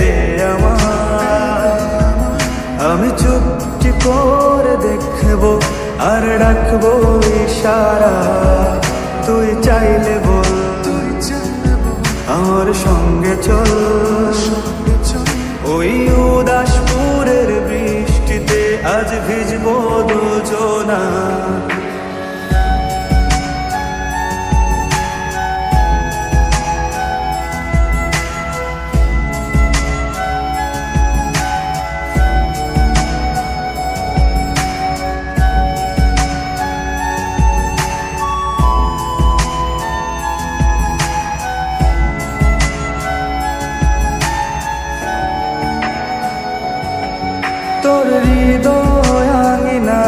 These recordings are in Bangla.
দে আমায় আমি চুপটি করে দেখব আর রাখব ইশারা। তুই চাইলে বল, আমার সঙ্গে চল। ওই উদাসপুরের বৃষ্টিতে আজ ভিজবো দুজনা। তোর হৃদয় আঙিনা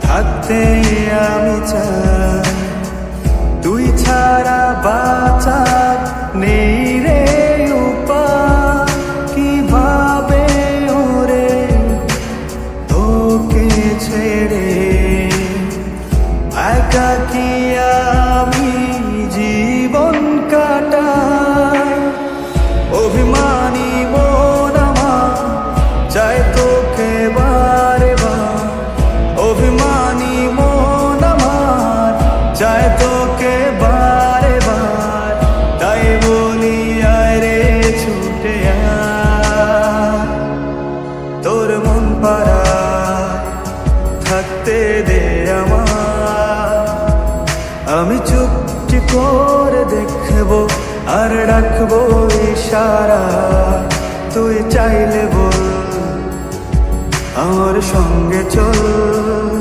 থাকতে আমি চাই। তুই ছাড়া বাঁচার নেই রে ছেড়ে? একা কি পাড়ায় থাকতে দে আমার আমি চুপটি করে দেখব আর রাখব ইশারা। তুই চাইলে বল, আমার সঙ্গে চল।